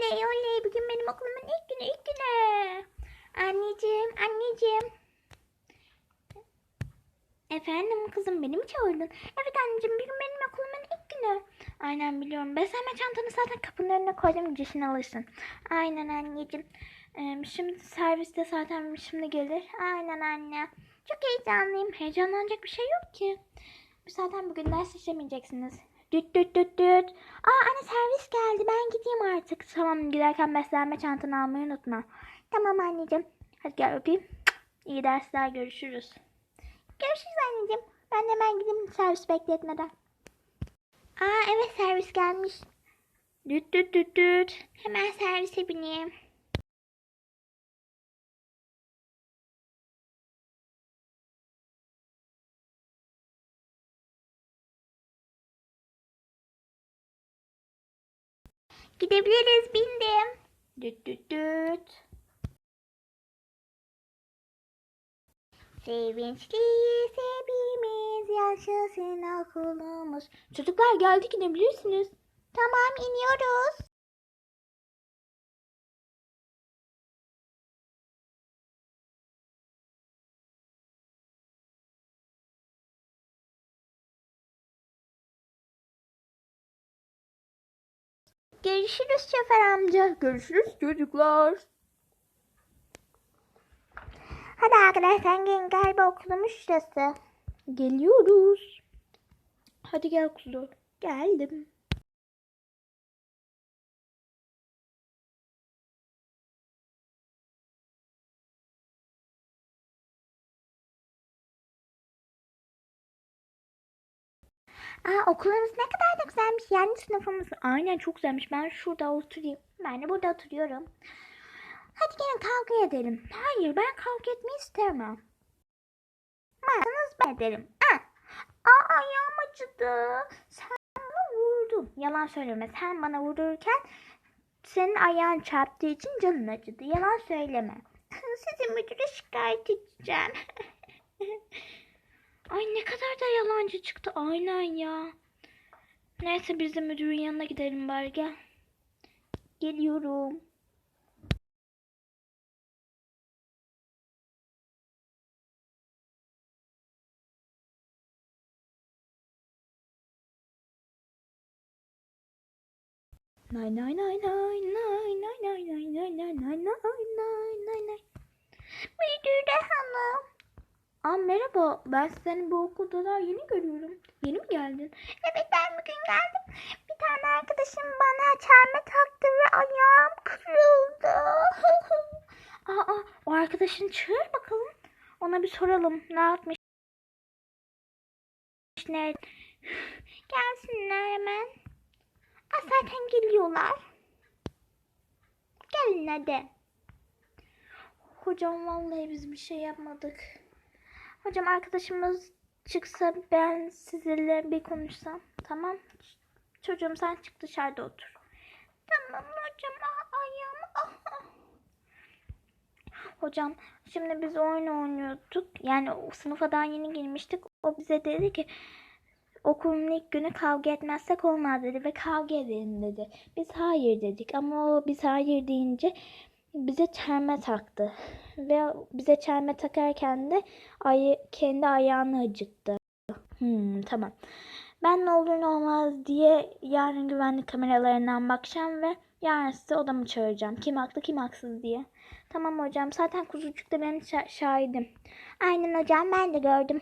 Oley oley bugün benim okulumun ilk günü ilk günü. Anneciğim anneciğim. Efendim kızım beni mi çağırdın? Evet anneciğim bugün benim okulumun ilk günü. Aynen biliyorum. Beslenme çantanı zaten kapının önüne koydum cişini alırsın. Aynen anneciğim. Ee, şimdi serviste zaten şimdi gelir. Aynen anne. Çok heyecanlıyım. Heyecanlanacak bir şey yok ki. Zaten bugün ders işlemeyeceksiniz. Düt düt düt düt. Aa anne servis geldi. Ben gideyim artık. Tamam giderken beslenme çantanı almayı unutma. Tamam anneciğim. Hadi gel öpeyim. İyi dersler görüşürüz. Görüşürüz anneciğim. Ben hemen gideyim servis bekletmeden. Aa evet servis gelmiş. Düt düt düt düt. Hemen servise bineyim. Gidebiliriz bindim. Düt düt düt. Sevinçliyiz hepimiz yaşasın okulumuz. Çocuklar geldik inebilirsiniz. Tamam iniyoruz. Görüşürüz şoför amca. Görüşürüz çocuklar. Hadi arkadaşlar gelin galiba okulumuz şurası. Geliyoruz. Hadi gel kuzum. Geldim. Aa okulumuz ne kadar da güzelmiş. Yani sınıfımız. Aynen çok güzelmiş. Ben şurada oturayım. Ben de burada oturuyorum. Hadi gelin kavga edelim. Hayır ben kavga etmeyi istemem. Masanız ben ederim. Aa, Aa ayağım acıdı. Sen bana vurdun. Yalan söyleme. Sen bana vururken senin ayağın çarptığı için canın acıdı. Yalan söyleme. Sizi müdüre şikayet edeceğim. Ay ne kadar da yalancı çıktı. Aynen ya. Neyse biz de müdürün yanına gidelim bari gel. Geliyorum. Nay nay nay nay nay nay nay nay nay nay nay nay nay nay nay Müdüre hanım. Aa merhaba. Ben seni bu okulda daha yeni görüyorum. Yeni mi geldin? Evet ben bugün geldim. Bir tane arkadaşım bana çelme taktı ve ayağım kırıldı. Aa o arkadaşını çağır bakalım. Ona bir soralım. Ne yapmış? Gelsinler hemen. Aa, zaten geliyorlar. Gelin hadi. Hocam vallahi biz bir şey yapmadık. Hocam arkadaşımız çıksa ben sizinle bir konuşsam. Tamam. Çocuğum sen çık dışarıda otur. Tamam hocam. Ah. Ah, ah. Hocam şimdi biz oyun oynuyorduk. Yani sınıfa daha yeni girmiştik. O bize dedi ki okulun ilk günü kavga etmezsek olmaz dedi ve kavga edelim dedi. Biz hayır dedik ama o biz hayır deyince bize çelme taktı. Ve bize çelme takarken de ay kendi ayağını acıttı. Hmm, tamam. Ben ne olur ne olmaz diye yarın güvenlik kameralarından bakacağım ve yarın size odamı çağıracağım. Kim haklı kim haksız diye. Tamam hocam. Zaten kuzucuk da benim şa- şahidim. Aynen hocam ben de gördüm.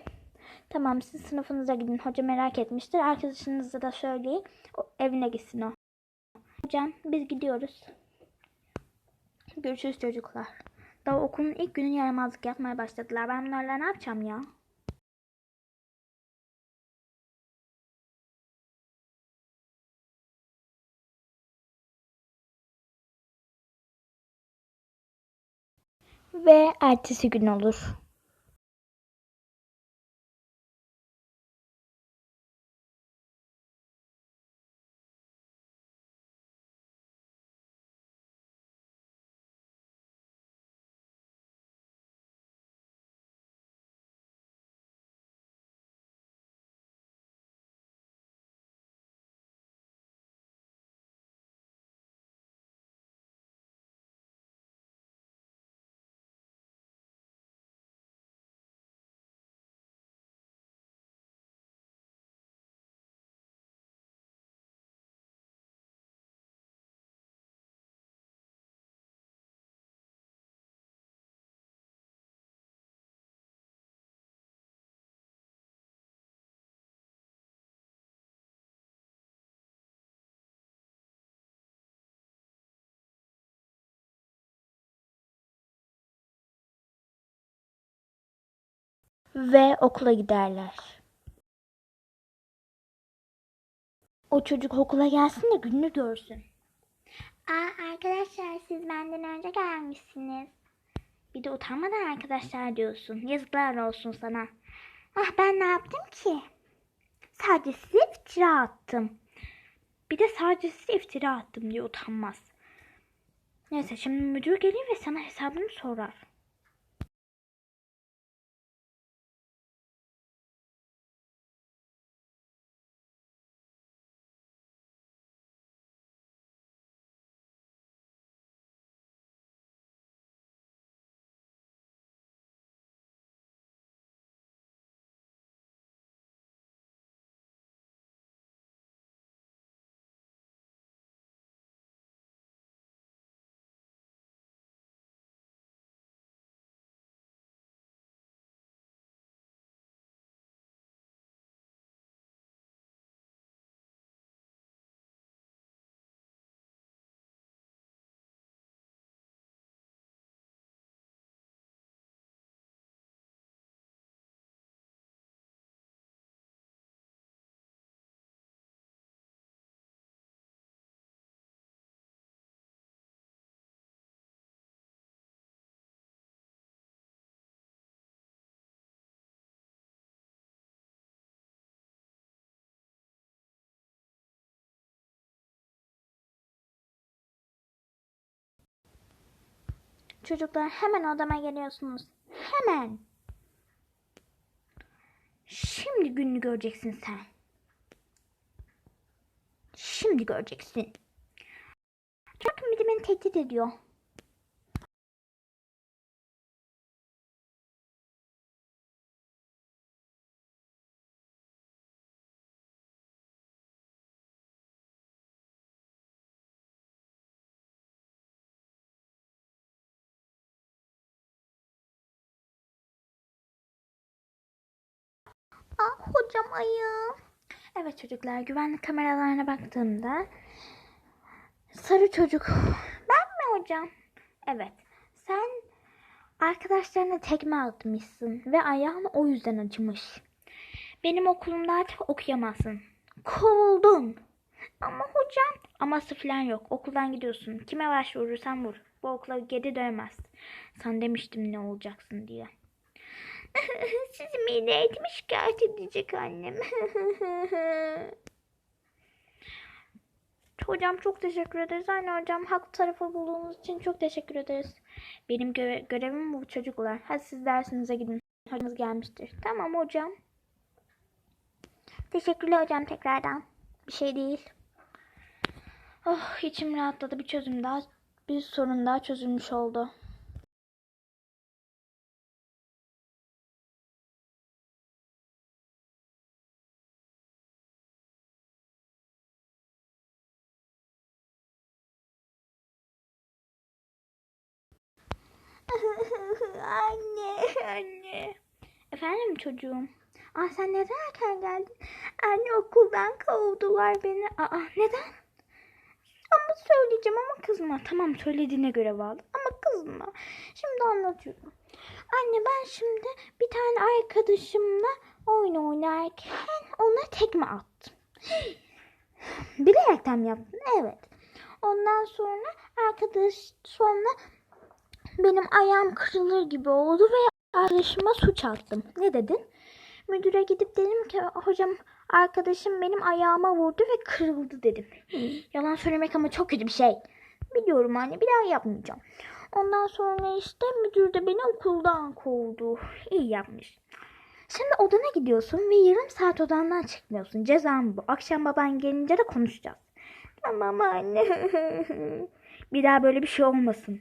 Tamam siz sınıfınıza gidin. Hoca merak etmiştir. Arkadaşınıza da söyleyin. O, evine gitsin o. Hocam biz gidiyoruz. Görüşürüz çocuklar. Daha okulun ilk günü yaramazlık yapmaya başladılar. Ben bunlarla ne yapacağım ya? Ve ertesi gün olur. Ve okula giderler. O çocuk okula gelsin de gününü görsün. Aa arkadaşlar siz benden önce gelmişsiniz. Bir de utanmadan arkadaşlar diyorsun. Yazıklar olsun sana. Ah ben ne yaptım ki? Sadece size iftira attım. Bir de sadece size iftira attım diye utanmaz. Neyse şimdi müdür gelir ve sana hesabını sorar. Çocuklar hemen odama geliyorsunuz. Hemen. Şimdi gününü göreceksin sen. Şimdi göreceksin. Bakın bir de tehdit ediyor. Hocam ayağım. Evet çocuklar güvenlik kameralarına baktığımda sarı çocuk ben mi hocam? Evet sen arkadaşlarına tekme atmışsın ve ayağın o yüzden acımış. Benim okulumda artık okuyamazsın. Kovuldun. Ama hocam aması falan yok. Okuldan gidiyorsun. Kime başvurursan vur. Bu okula geri dönemezsin. Sen demiştim ne olacaksın diye. Sizi milli eğitime şikayet edecek annem. hocam çok teşekkür ederiz. Aynı hocam haklı tarafı bulduğunuz için çok teşekkür ederiz. Benim göre- görevim bu çocuklar. Hadi siz dersinize gidin. Hocamız gelmiştir. Tamam hocam. Teşekkürler hocam tekrardan. Bir şey değil. Oh içim rahatladı. Bir çözüm daha, bir sorun daha çözülmüş oldu. anne, anne. Efendim çocuğum. Aa sen neden erken geldin? Anne okuldan kovdular beni. Aa neden? Ama söyleyeceğim ama kızma. Tamam söylediğine göre bağlı. Ama kızma. Şimdi anlatıyorum. Anne ben şimdi bir tane arkadaşımla oyun oynarken ona tekme attım. Bilerekten yaptın. Evet. Ondan sonra arkadaş sonra benim ayağım kırılır gibi oldu ve arkadaşıma suç attım. Ne dedin? Müdüre gidip dedim ki hocam arkadaşım benim ayağıma vurdu ve kırıldı dedim. Yalan söylemek ama çok kötü bir şey. Biliyorum anne bir daha yapmayacağım. Ondan sonra işte müdür de beni okuldan kovdu. İyi yapmış. Şimdi odana gidiyorsun ve yarım saat odandan çıkmıyorsun. Cezam bu. Akşam baban gelince de konuşacağız. Tamam anne. bir daha böyle bir şey olmasın.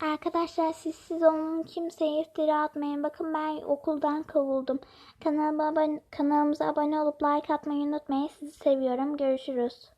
Arkadaşlar siz siz olun kimseye iftira atmayın. Bakın ben okuldan kovuldum. Kanalıma abone, kanalımıza abone olup like atmayı unutmayın. Sizi seviyorum. Görüşürüz.